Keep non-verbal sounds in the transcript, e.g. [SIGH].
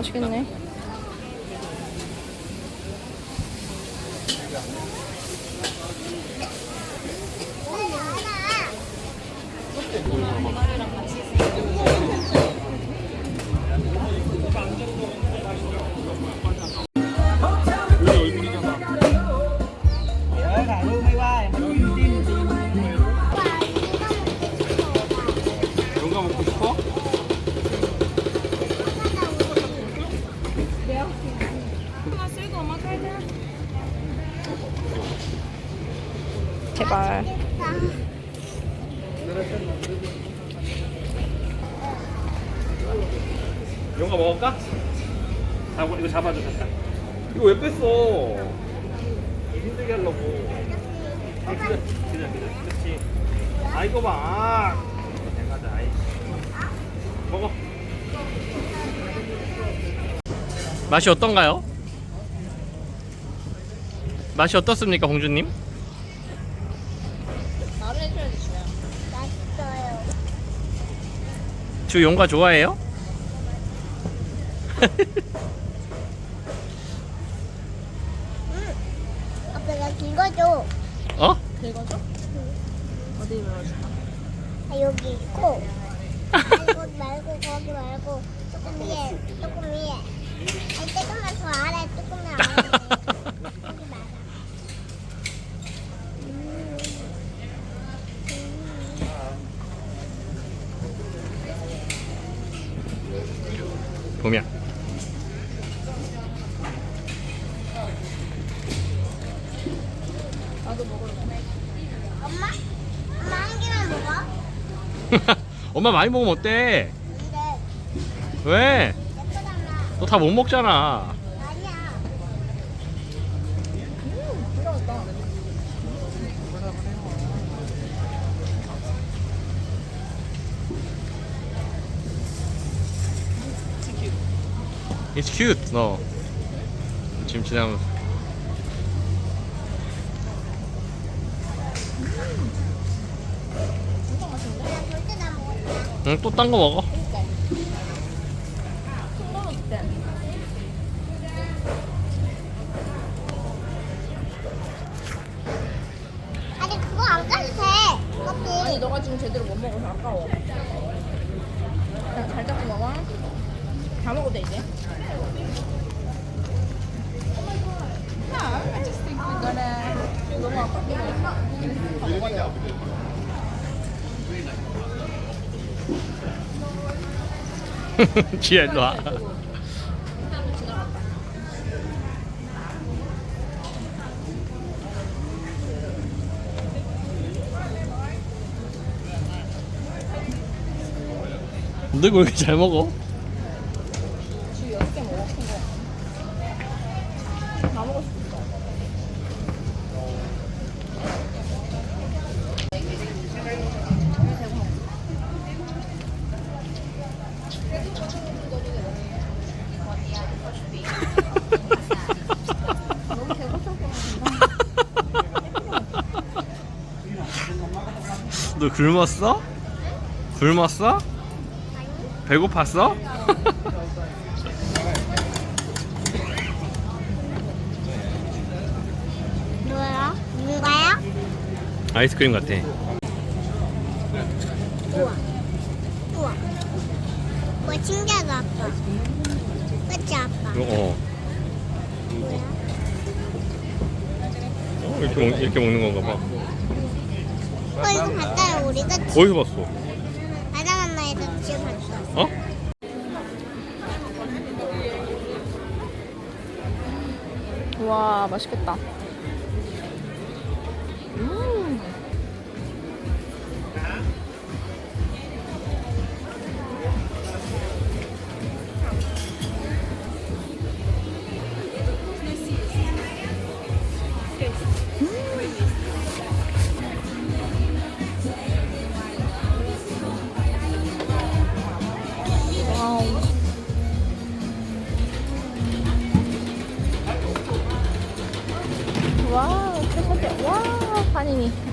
와 맛있겠네. 먹고 싶어? 제발. 용가 먹을까? 자, 이거 잡아줘 잠깐. 이거 왜 뺐어? 힘들게 하려고. 아, 기다려, 기다려, 기다려. 그렇지. 아, 이거 봐. 다 아이. 먹어. 맛이 어떤가요? 맛이 어떻습니까, 공주님? 맛있어요. 주 용가 좋아해요? 아빠 나 이거 어? 긁어줘? 어디 밀어줄까? 아, 여기 있고. 이거 말고 거기 말고 조금 위에 조금 위에. 아니 조금만 더 아래 조금만 아래. 여기 말아. 음. 보면. 엄마? 엄마 한 개만 먹어? [LAUGHS] 엄마 많이 먹으면 어때? 왜? 예쁘잖아. 너 다 못 먹잖아. It's cute. 너 지금 지나면서. 먹었다. 응, 또 딴 거 먹어. 손 아니 그거 안 까도 돼. 껍질. 아니 너가 지금 제대로 못 먹어서 아까워. 그냥 잘 잡고 먹어. 다 먹어도 돼 이제. [LAUGHS] 지혜 일로 와. 너왜 이렇게 잘 먹어? [LAUGHS] 너 굶었어? 굶었어? 배고팠어? [LAUGHS] 아이스크림 같아. 우와. 우와. 우와 신기하다 아빠. 그치 아빠? 어. 뭐야? 어, 이렇게 먹, 이렇게 먹는 건가 봐. 어 이거 봤다 우리 그치? 어디서 봤어? 바다 만나에서 지금 봤어. 어? 와 맛있겠다. 와우. 와, 최선대. 와, 반이니.